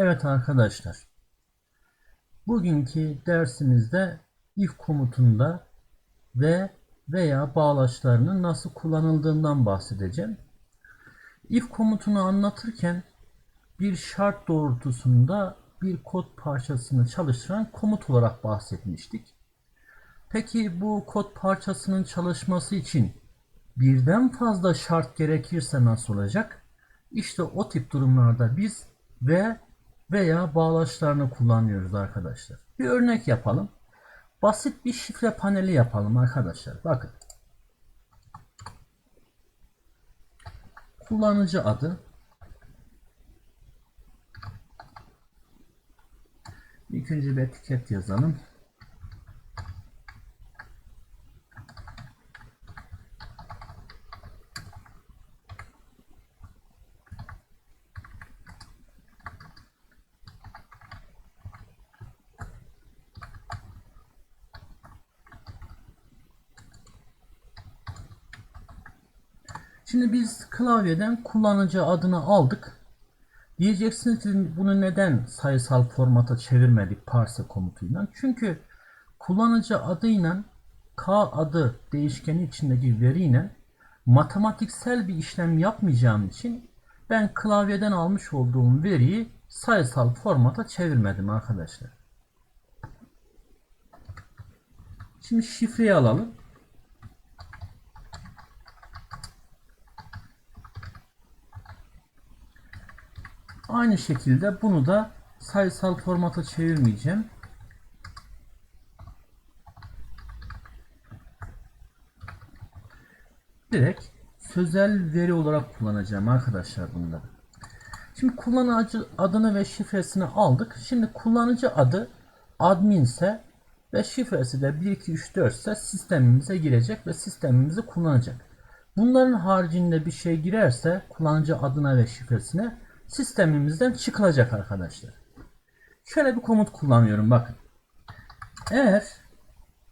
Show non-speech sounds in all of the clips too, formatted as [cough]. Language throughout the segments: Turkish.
Evet arkadaşlar. Bugünkü dersimizde if komutunda ve veya bağlaçlarının nasıl kullanıldığından bahsedeceğim. If komutunu anlatırken bir şart doğrultusunda bir kod parçasını çalıştıran komut olarak bahsetmiştik. Peki bu kod parçasının çalışması için birden fazla şart gerekirse nasıl olacak? İşte o tip durumlarda biz ve veya bağlaçlarını kullanıyoruz arkadaşlar. Bir örnek yapalım. Basit bir şifre paneli yapalım arkadaşlar. Bakın. Kullanıcı adı İlk önce bir etiket yazalım. Şimdi biz klavyeden kullanıcı adını aldık. Diyeceksiniz ki bunu neden sayısal formata çevirmedik parse komutuyla? Çünkü kullanıcı adıyla k adı değişkeni içindeki veriyle matematiksel bir işlem yapmayacağım için ben klavyeden almış olduğum veriyi sayısal formata çevirmedim arkadaşlar. Şimdi şifreyi alalım. Aynı şekilde bunu da sayısal formata çevirmeyeceğim. Direkt sözel veri olarak kullanacağım arkadaşlar bunları. Şimdi kullanıcı adını ve şifresini aldık. Şimdi kullanıcı adı admin ise ve şifresi de 1 2 3 4 ise sistemimize girecek ve sistemimizi kullanacak. Bunların haricinde bir şey girerse kullanıcı adına ve şifresine sistemimizden çıkılacak arkadaşlar. Şöyle bir komut kullanıyorum bakın. Eğer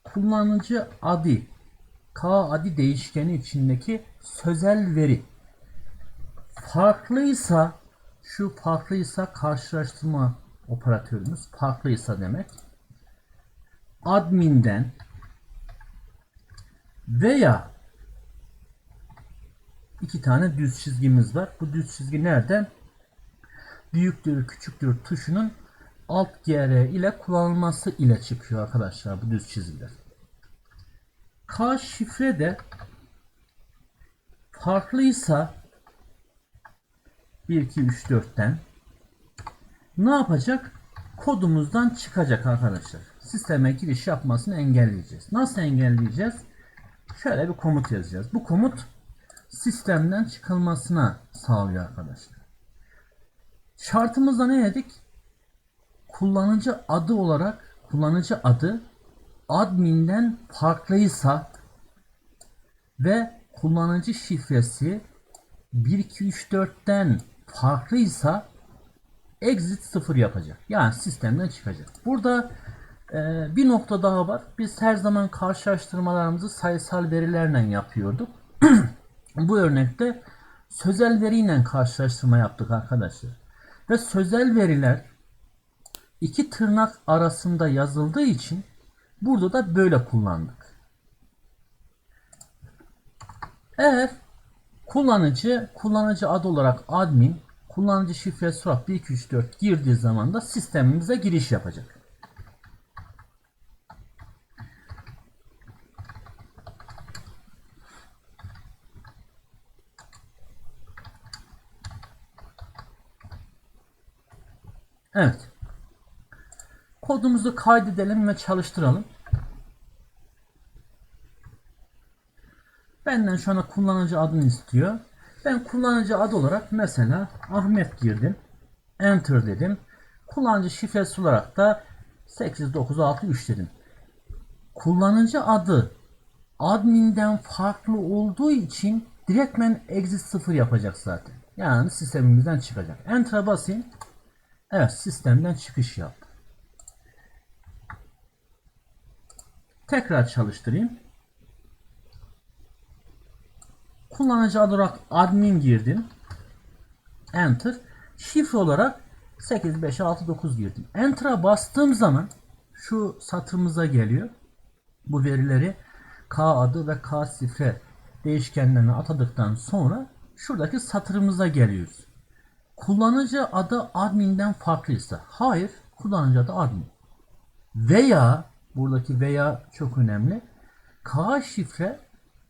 kullanıcı adı k adı değişkeni içindeki sözel veri farklıysa şu farklıysa karşılaştırma operatörümüz farklıysa demek adminden veya iki tane düz çizgimiz var. Bu düz çizgi nereden? Büyüktür küçüktür tuşunun alt GR ile kullanılması ile çıkıyor arkadaşlar bu düz çizgiler. K şifre de farklıysa 1 2 3 4'ten ne yapacak? Kodumuzdan çıkacak arkadaşlar. Sisteme giriş yapmasını engelleyeceğiz. Nasıl engelleyeceğiz? Şöyle bir komut yazacağız. Bu komut sistemden çıkılmasına sağlıyor arkadaşlar. Şartımızda ne dedik? Kullanıcı adı olarak kullanıcı adı adminden farklıysa ve kullanıcı şifresi 1234'ten farklıysa exit 0 yapacak. Yani sistemden çıkacak. Burada e, bir nokta daha var. Biz her zaman karşılaştırmalarımızı sayısal verilerle yapıyorduk. [clears throat] Bu örnekte sözel veriyle karşılaştırma yaptık arkadaşlar. Ve sözel veriler iki tırnak arasında yazıldığı için burada da böyle kullandık. Eğer kullanıcı kullanıcı adı olarak admin kullanıcı şifresi olarak 1234 girdiği zaman da sistemimize giriş yapacak. Evet. Kodumuzu kaydedelim ve çalıştıralım. Benden şu anda kullanıcı adını istiyor. Ben kullanıcı adı olarak mesela Ahmet girdim. Enter dedim. Kullanıcı şifresi olarak da 8963 dedim. Kullanıcı adı adminden farklı olduğu için direktmen exit 0 yapacak zaten. Yani sistemimizden çıkacak. Enter'a basayım. Evet sistemden çıkış yap. Tekrar çalıştırayım. Kullanıcı adı olarak admin girdim. Enter. Şifre olarak 8, 5, 6, 9 girdim. Enter'a bastığım zaman şu satırımıza geliyor. Bu verileri K adı ve K şifre değişkenlerine atadıktan sonra şuradaki satırımıza geliyoruz. Kullanıcı adı adminden farklıysa hayır kullanıcı adı admin. Veya buradaki veya çok önemli. K şifre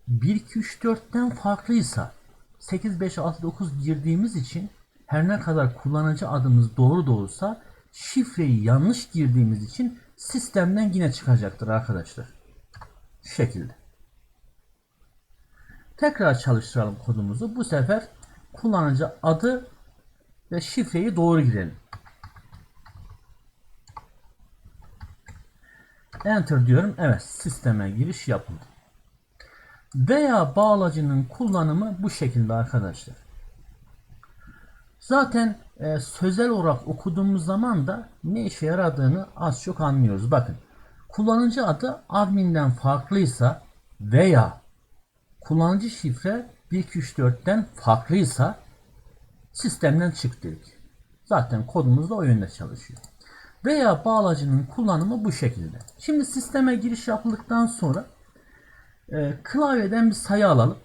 1 2 3 4'ten farklıysa 8 5 6 9 girdiğimiz için her ne kadar kullanıcı adımız doğru da olsa şifreyi yanlış girdiğimiz için sistemden yine çıkacaktır arkadaşlar. Şu şekilde. Tekrar çalıştıralım kodumuzu. Bu sefer kullanıcı adı ve şifreyi doğru girelim. Enter diyorum. Evet sisteme giriş yapıldı. Veya bağlacının kullanımı bu şekilde arkadaşlar. Zaten e, sözel olarak okuduğumuz zaman da ne işe yaradığını az çok anlıyoruz. Bakın kullanıcı adı adminden farklıysa veya kullanıcı şifre 124'ten farklıysa sistemden çık dedik. Zaten kodumuz da o yönde çalışıyor. Veya bağlacının kullanımı bu şekilde. Şimdi sisteme giriş yapıldıktan sonra e, klavyeden bir sayı alalım.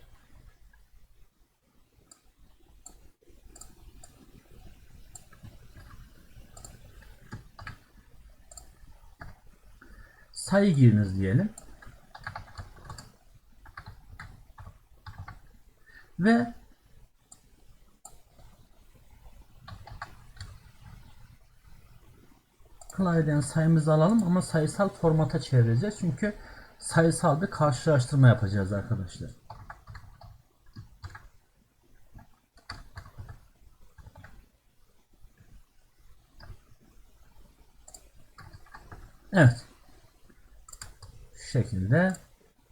Sayı giriniz diyelim. Ve klavyeden sayımızı alalım ama sayısal formata çevireceğiz. Çünkü sayısal bir karşılaştırma yapacağız arkadaşlar. Evet. Şu şekilde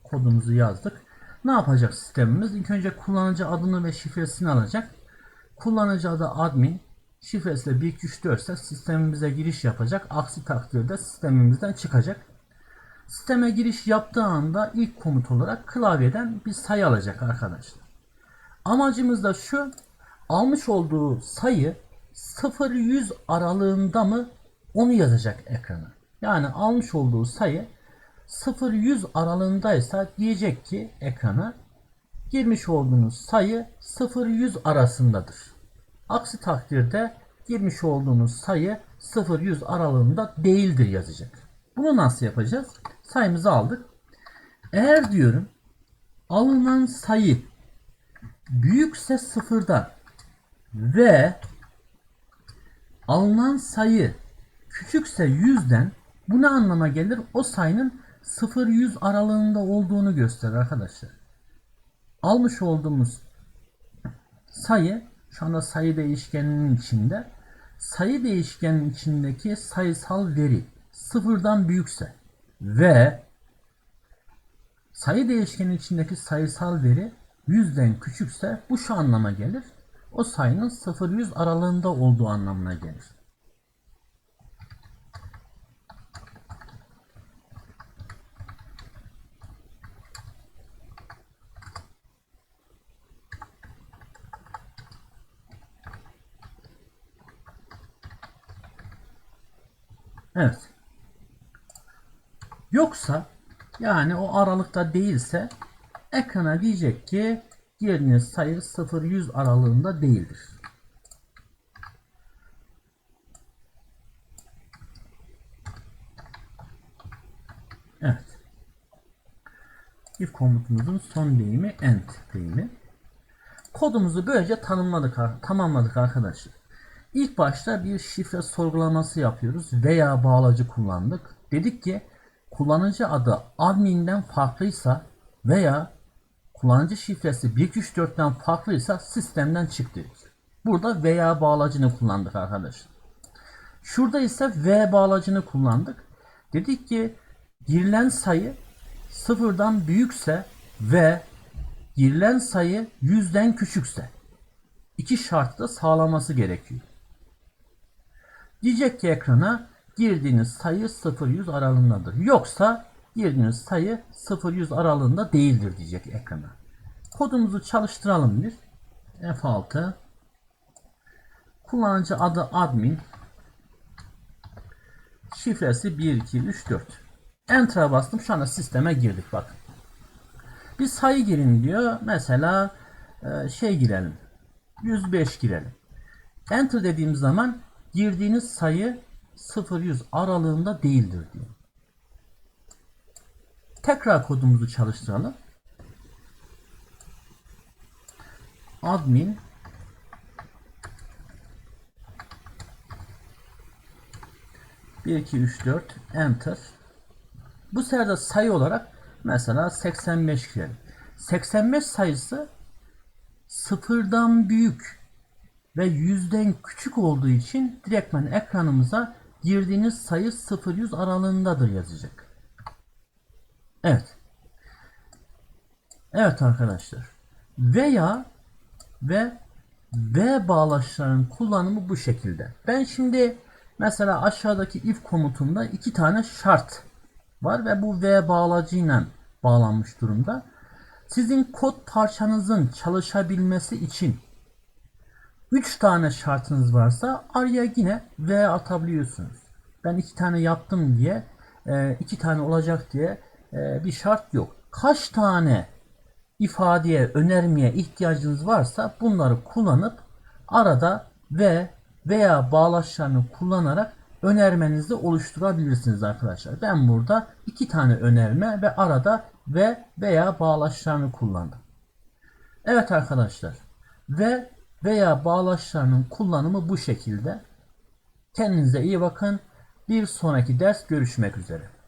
kodumuzu yazdık. Ne yapacak sistemimiz? İlk önce kullanıcı adını ve şifresini alacak. Kullanıcı adı admin, şifresi de 1234 ise sistemimize giriş yapacak. Aksi takdirde sistemimizden çıkacak. Sisteme giriş yaptığı anda ilk komut olarak klavyeden bir sayı alacak arkadaşlar. Amacımız da şu. Almış olduğu sayı 0-100 aralığında mı onu yazacak ekrana. Yani almış olduğu sayı 0-100 aralığındaysa diyecek ki ekrana girmiş olduğunuz sayı 0-100 arasındadır. Aksi takdirde girmiş olduğunuz sayı 0-100 aralığında değildir yazacak. Bunu nasıl yapacağız? Sayımızı aldık. Eğer diyorum alınan sayı büyükse sıfırdan ve alınan sayı küçükse yüzden bu ne anlama gelir? O sayının 0-100 aralığında olduğunu gösterir arkadaşlar. Almış olduğumuz sayı şu anda sayı değişkeninin içinde sayı değişkenin içindeki sayısal veri sıfırdan büyükse ve sayı değişkenin içindeki sayısal veri yüzden küçükse bu şu anlama gelir. O sayının 0-100 aralığında olduğu anlamına gelir. Evet. Yoksa yani o aralıkta değilse ekrana diyecek ki girdiğiniz sayı 0-100 aralığında değildir. Evet. If komutumuzun son deyimi end deyimi. Kodumuzu böylece tanımladık, tamamladık arkadaşlar. İlk başta bir şifre sorgulaması yapıyoruz veya bağlacı kullandık. Dedik ki kullanıcı adı adminden farklıysa veya kullanıcı şifresi 124'ten farklıysa sistemden çık dedik. Burada veya bağlacını kullandık arkadaşlar. Şurada ise V bağlacını kullandık. Dedik ki girilen sayı sıfırdan büyükse ve girilen sayı yüzden küçükse iki şartı da sağlaması gerekiyor. Diyecek ki ekrana girdiğiniz sayı 0-100 aralığındadır. Yoksa girdiğiniz sayı 0-100 aralığında değildir diyecek ekrana. Kodumuzu çalıştıralım bir. F6 Kullanıcı adı admin Şifresi 1, 2, 3, 4. Enter'a bastım. Şu anda sisteme girdik bakın. Bir sayı girin diyor. Mesela e, şey girelim. 105 girelim. Enter dediğim zaman girdiğiniz sayı 0-100 aralığında değildir diyor. Tekrar kodumuzu çalıştıralım. Admin bir, iki, üç, dört, enter. Bu de sayı olarak mesela 85 girelim. 85 sayısı sıfırdan büyük ve yüzden küçük olduğu için direktmen ekranımıza girdiğiniz sayı 0-100 aralığındadır yazacak. Evet. Evet arkadaşlar. Veya ve V bağlaçlarının kullanımı bu şekilde. Ben şimdi mesela aşağıdaki if komutunda iki tane şart var ve bu V bağlacıyla bağlanmış durumda. Sizin kod parçanızın çalışabilmesi için 3 tane şartınız varsa araya yine V atabiliyorsunuz. Ben iki tane yaptım diye e, iki tane olacak diye e, bir şart yok. Kaç tane ifadeye, önermeye ihtiyacınız varsa bunları kullanıp arada ve veya bağlaçlarını kullanarak önermenizi oluşturabilirsiniz arkadaşlar. Ben burada iki tane önerme ve arada ve veya bağlaçlarını kullandım. Evet arkadaşlar. Ve veya bağlaçlarının kullanımı bu şekilde. Kendinize iyi bakın. Bir sonraki ders görüşmek üzere.